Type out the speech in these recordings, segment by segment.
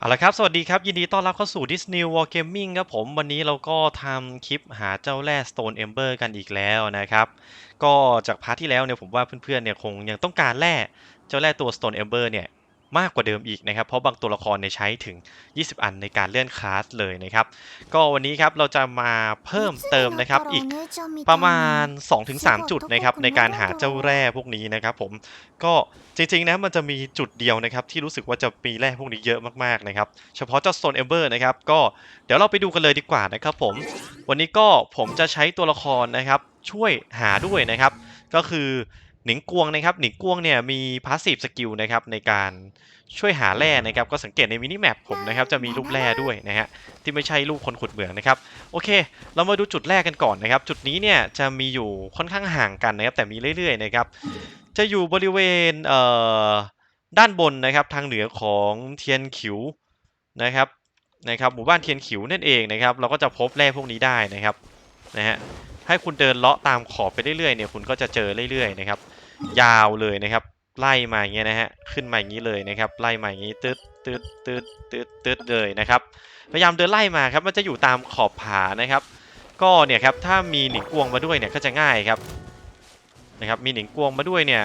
เอาละครับ สวัสดีครับ ยินดีต้อนรับเข้าสู่ Disney War Gaming ครับผม วันนี้เราก็ทำคลิปหาเจ้าแร่ Stone Ember กันอีกแล้วนะครับ ก็จากพาร์ทที่แล้วเนี่ยผมว่าเพื่อนๆเนี่ยคงยังต้องการแร่ เจ้าแร่ตัว Stone Ember เนี่ย มากกว่าเดิมอีกนะครับ เพราะบางตัวละครเนี่ยใช้ถึง 20 อันในการเลื่อนคลาสเลยนะครับ ก็วันนี้ครับเราจะมาเพิ่มเติมนะครับอีกประมาณ 2-3 จุดนะครับในการหาเจ้าแร่พวกนี้นะครับผมก็จริงๆนะมันจะมีจุดเดียวนะครับที่รู้สึกว่าจะมีแร่พวกนี้เยอะมากๆนะครับ เฉพาะเจ้าโซนเอเบอร์นะครับก็เดี๋ยวเราไปดูกันเลยดีกว่านะครับผมวันนี้ก็ผมจะใช้ตัวละครนะครับช่วยหาด้วยนะครับ ก็คือ หนิงกวงนะครับหนิงกวงเนี่ยมีพาสซีฟสกิลนะครับในการช่วยหาแร่นะครับก็สังเกตในมินิแมปผมนะครับจะมีรูปแร่ด้วยนะฮะที่ไม่ใช่รูปคนขุดเหมืองนะครับโอเค เรามาดูจุดแรกกันก่อนนะครับ จุดนี้เนี่ยจะมีอยู่ค่อนข้างห่างกันนะครับแต่มีเรื่อยๆนะครับจะอยู่บริเวณเอ่อด้านบนนะครับทางเหนือของเทียนขิวนะครับนะครับหมู่บ้านเทียนขิวนั่นเองนะครับเราก็จะพบแร่พวกนี้ได้นะครับนะฮะให้คุณเดินเลาะตามขอบไปเรื่อยๆเนี่ยคุณก็จะเจอเรื่อยๆนะครับ ยาวเลยนะครับ ไล่มาอย่างเงี้ยนะฮะขึ้นมาอย่างนี้เลยนะครับไล่มาอย่างนี้ตึ๊ดตึ๊ดตึ๊ดตึ๊ดตึ๊ดเลยนะครับพยายามเดินไล่มาครับมันจะอยู่ตามขอบผานะครับ ก็เนี่ยครับถ้ามีหนิงกวงมาด้วยเนี่ยก็จะง่ายครับนะครับมีหนิงกวงมาด้วยเนี่ย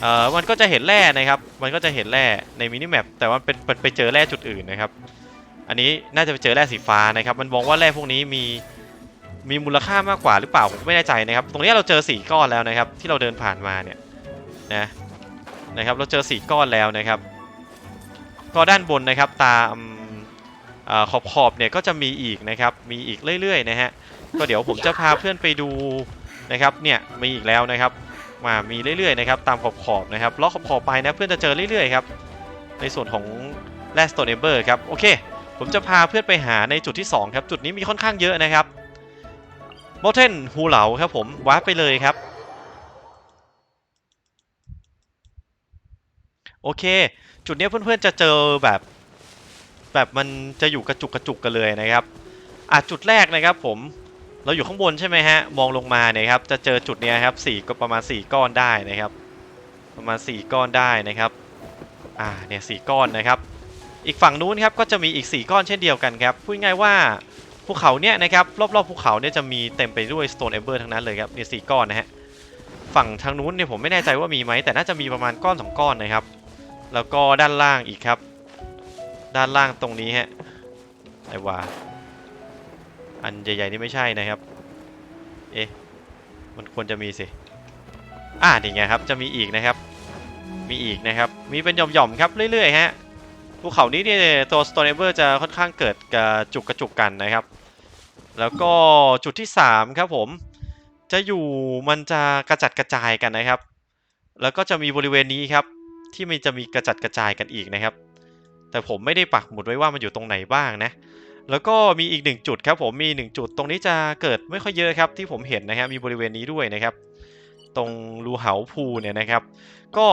เอ่อมันก็จะเห็นแร่นะครับ มันก็จะเห็นแร่ในมินิแมปแต่ว่าเป็นเป็นไปเจอแร่จุดอื่นนะครับ อันนี้น่าจะไปเจอแร่สีฟ้านะครับ มันมองว่าแร่พวกนี้มี มีมูลค่ามากกว่าหรือเปล่าผมไม่แน่ใจนะครับ ตรงนี้เราเจอสี่ก้อนแล้วนะครับ ที่เราเดินผ่านมาเนี่ยนะนะครับ เราเจอสี่ก้อนแล้วนะครับ ก็ด้านบนนะครับตามขอบขอบเนี่ยก็จะมีอีกนะครับ มีอีกเรื่อยๆนะฮะก็เดี๋ยวผมจะพาเพื่อนไปดูนะครับเนี่ยมีอีกแล้วนะครับ มามีเรื่อยๆนะครับตามขอบขอบนะครับเลาะขอบขอบไปนะเพื่อนจะเจอเรื่อยๆครับในส่วนของแรสโตนเอเบอร์ครับโอเค ผมจะพาเพื่อนไปหาในจุดที่สองครับจุดนี้มีค่อนข้างเยอะนะครับ โมเทนฮูเหลาครับผมวาร์ปไปเลยครับ โอเค จุดนี้เพื่อนๆจะเจอแบบ แบบมันจะอยู่กระจุกกระจุกกันเลยนะครับอะจุดแรกนะครับผมเราอยู่ข้างบนใช่ไหมฮะ มองลงมาเนี่ยครับ จะเจอจุดนี้ครับสี่ก็ประมาณ 4 ก้อนได้นะครับ ประมาณ 4 ก้อนได้นะครับ อ่า เนี่ยสก้อนนะครับ อีกฝั่งนู้นครับ ก็จะมีอีก 4 ก้อนเช่นเดียวกันครับ พูดง่ายว่า ภูเขาเนี่ยนะครับรอบๆภูเขาเนี่ยจะมีเต็มไปด้วย Stone Ember ทั้งนั้นเลยครับเนี่ยสก้อนนะฮะฝั่งทางนู้นเนี่ยผมไม่แน่ใจว่ามีไหมแต่น่าจะมีประมาณก้อน2ก้อนนะครับ แล้วก็ด้านล่างอีกครับ ด้านล่างตรงนี้ฮะไอ้ว่าอันใหญ่ๆนี่ไม่ใช่นะครับ เอ๊ะมันควรจะมีสิอ่านี่ไงเงี้ยครับจะมีอีกนะครับ มีอีกนะครับ มีเป็นหย่อมๆครับเรื่อยๆฮะ ภูเขานี้เนี่ยตัว Stone Ember จะค่อนข้างเกิดกระจุกกระจุกกันนะครับ แล้วก็จุดที่ 3 ครับผม จะอยู่มันจะกระจัดกระจายกันนะครับ แล้วก็จะมีบริเวณนี้ครับ ที่มันจะมีกระจัดกระจายกันอีกนะครับ แต่ผมไม่ได้ปักหมุดไว้ว่ามันอยู่ตรงไหนบ้างนะ แล้วก็มีอีกหนึ่งจุดครับผมมีหนึ่งจุดตรงนี้จะเกิดไม่ค่อยเยอะครับ ที่ผมเห็นนะครับมีบริเวณนี้ด้วยนะครับ ตรงรูเหาพูเนี่ยนะครับ ก็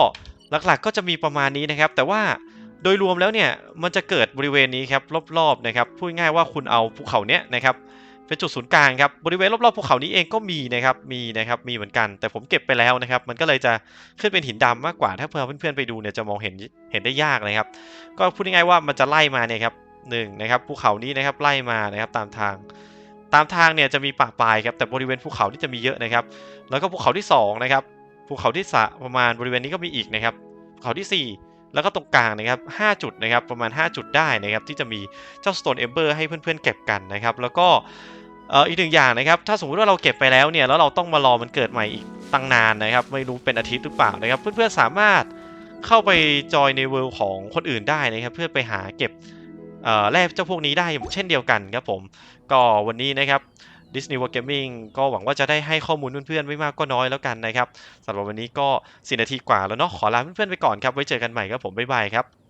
หลักๆก็จะมีประมาณนี้นะครับ แต่ว่า โดยรวมแล้วเนี่ยมันจะเกิดบริเวณนี้ครับรอบๆนะครับพูดง่ายว่าคุณเอาภูเขาเนี้ยนะครับเป็นจุดศูนย์กลางครับบริเวณรอบๆภูเขานี้เองก็มีนะครับมีนะครับมีเหมือนกัน แต่ผมเก็บไปแล้วนะครับ มันก็เลยจะขึ้นเป็นหินดำมากกว่าถ้าเพื่อนเพื่อนๆไปดูเนี่ยจะมองเห็นเห็นได้ยากเลยครับ ก็พูดง่ายๆว่ามันจะไล่มาเนี่ยครับหนึ่งนะครับภูเขานี้นะครับไล่มานะครับตามทาง ตามทางเนี่ยจะมีป่าปลายครับแต่บริเวณภูเขาที่จะมีเยอะนะครับ แล้วก็ภูเขาที่สองนะครับภูเขาที่สะประมาณบริเวณนี้ก็มีอีกนะครับภูเขาที่สี่ แล้วก็ตรงกลางนะครับ 5 จุดนะครับ ประมาณ 5 จุดได้นะครับ ที่จะมีเจ้า Stone Ember ให้เพื่อนๆเก็บกันนะครับ แล้วก็เอ่ออีกหนึ่งอย่างนะครับ ถ้าสมมติว่าเราเก็บไปแล้วเนี่ย แล้วเราต้องมารอมันเกิดใหม่อีกตั้งนานนะครับ ไม่รู้เป็นอาทิตย์หรือเปล่านะครับ เพื่อนๆสามารถเข้าไปจอยในเวิลด์ของคนอื่นได้นะครับ เพื่อไปหาเก็บแร่เจ้าพวกนี้ได้เช่นเดียวกันครับผม ก็วันนี้นะครับ Disney World Gaming ก็หวังว่าจะได้ให้ข้อมูลเพื่อนๆไม่มากก็น้อยแล้วกันนะครับสำหรับวันนี้ก็ 4 นาทีกว่าแล้วเนาะขอลาเพื่อนๆไปก่อนครับ ไว้เจอกันใหม่ครับผม บ๊ายบายครับ